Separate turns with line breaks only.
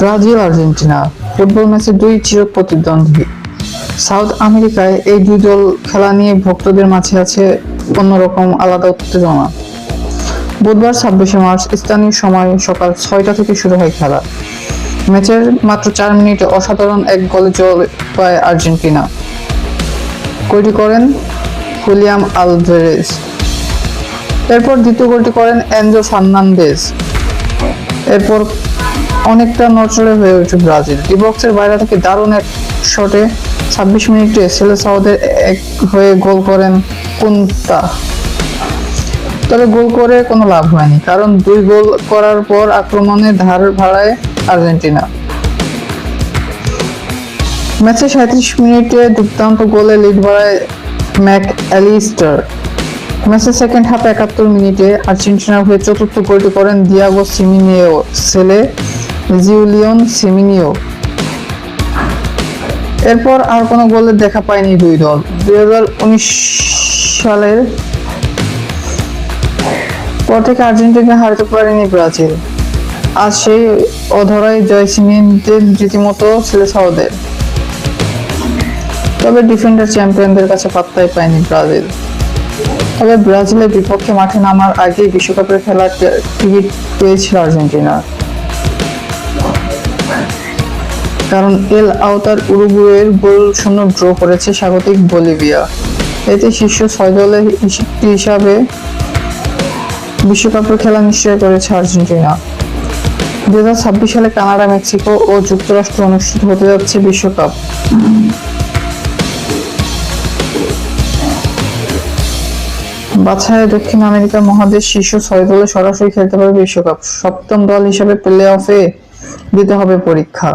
Brazil, Argentina. Football ম্যাচে দুই চির প্রতিদ্বন্দ্বী। সাউথ আমেরিকায় এই দুই দল খেলা নিয়ে ভক্তদের মাঝে আছে অন্যরকম আলাদা উত্তেজনা। বুধবার ছাব্বিশে মার্চ, স্থানীয় সময় সকাল ছয়টা থেকে শুরু হয় খেলা। ম্যাচের মাত্র চার মিনিটে অসাধারণ এক গোলে জল পায় আর্জেন্টিনা। গোলটি করেন হুলিয়াম আলভেরেজ। এরপর দ্বিতীয় গোলটি করেন এনজো ফার্নান্দেজ। এরপর অনেকটা নচড়ে হয়ে ওঠে ব্রাজিল। ডিবক্সের বাইরে থেকে দারুণ এক শটে ছাব্বিশ মিনিটে সেলে সাউদের এক হয়ে গোল করেন কুন্তা। তবে গোল করে কোনো লাভ হয়নি, কারণ দুই গোল করার পর আক্রমণে ধার ভাড়ায় আর্জেন্টিনা। ম্যাচে সাঁত্রিশ মিনিটে দুর্দান্ত গোলে লিড বাড়ায় ম্যাক অ্যালিস্টার ম্যাচের সেকেন্ড হাফ একাত্তর মিনিটে আর্জেন্টিনার হয়ে চতুর্থ গোলটি করেন দিয়াগো সিমিনিও। ছেলে জিউলিয়ন সিমিনিও। এরপর আর কোনো গোলের দেখা পায়নি দুই দল। দুই হাজার উনিশ সালের পর থেকে আর্জেন্টিনা হারতে পারেনি ব্রাজিল। আজ সেই অধরাই জয় সিমিনদের রীতিমতো ছেলে সাউদের তবে ডিফেন্ডার চ্যাম্পিয়নদের কাছে পাত্তাই পায়নি ব্রাজিল। তবে ব্রাজিলের বিপক্ষে মাঠে নামার আগেই বিশ্বকাপের খেলার টিকিট পেয়েছিল আর্জেন্টিনা। কারণ এল আওতার উরুগুয়ের গোল শূন্য ড্র করেছে স্বাগতিক বলিভিয়া। এতে শীর্ষ ছয় দলের হিসাবে বিশ্বকাপের খেলা নিশ্চয় করেছে আর্জেন্টিনা। দু হাজার ছাব্বিশ সালে কানাডা, মেক্সিকো ও যুক্তরাষ্ট্র অনুষ্ঠিত হতে যাচ্ছে বিশ্বকাপ। বাছাইয়ে দক্ষিণ আমেরিকা মহাদেশ শীর্ষ ছয় দলে সরাসরি খেলতে পারবে বিশ্বকাপ। সপ্তম দল হিসেবে প্লে অফে দিতে হবে পরীক্ষা।